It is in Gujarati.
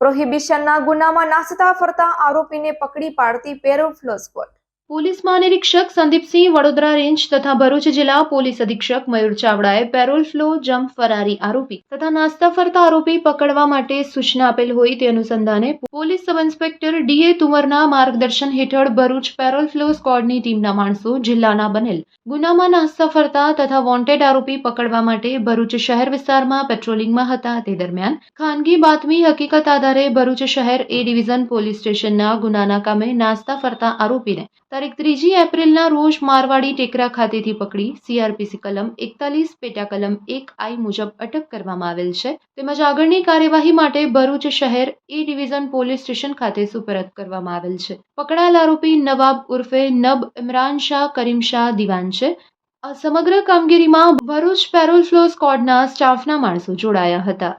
પ્રોહિબિશનના ગુનામાં નાસતા ફરતા આરોપીને પકડી પાડતી પેરોલ ફ્લો સ્ક્વોડ પોલીસ મહાનિરીક્ષક સંદીપસિંહ વડોદરા રેન્જ તથા ભરૂચ જિલ્લા પોલીસ અધિક્ષક મયુર ચાવડાએ પેરોલ ફ્લો જમ્પ ફરારી આરોપી તથા નાસ્તા ફરતા આરોપી પકડવા માટે સૂચના આપેલ હોય તે અનુસંધાને police sub inspector D A તુમરના માર્ગદર્શન હેઠળ ભરૂચ પેરોલ ફ્લો સ્ક્વોડની ટીમના માણસો જિલ્લાના બનેલ. ગુનામાં નાસ્તા ફરતા તથા વોન્ટેડ આરોપી પકડવા માટે ભરૂચ શહેર વિસ્તારમાં પેટ્રોલિંગમાં હતા તે દરમિયાન ખાનગી બાતમી હકીકત આધારે ભરૂચ શહેર એ ડિવિઝન પોલીસ સ્ટેશનના ગુનાના કામે નાસ્તા ફરતા આરોપીને તારીખ ત્રીજી એપ્રિલના રોજ મારવાડી ટેકરા ખાતેથી પકડી સીઆરપીસી કલમ એકતાલીસ, પેટા કલમ એક આઈ મુજબ અટક કરવામાં આવેલ છે. તેમજ આગળની કાર્યવાહી માટે ભરૂચ શહેર એ ડિવિઝન પોલીસ સ્ટેશન ખાતે સુપરત કરવામાં આવેલ છે. પકડાયેલ આરોપી નવાબ ઉર્ફે નબ ઇમરાન શાહ, કરીમ શાહ દિવાન છે. આ સમગ્ર કામગીરીમાં ભરૂચ પેરોલ ફ્લો સ્કોડના સ્ટાફના માણસો જોડાયા હતા.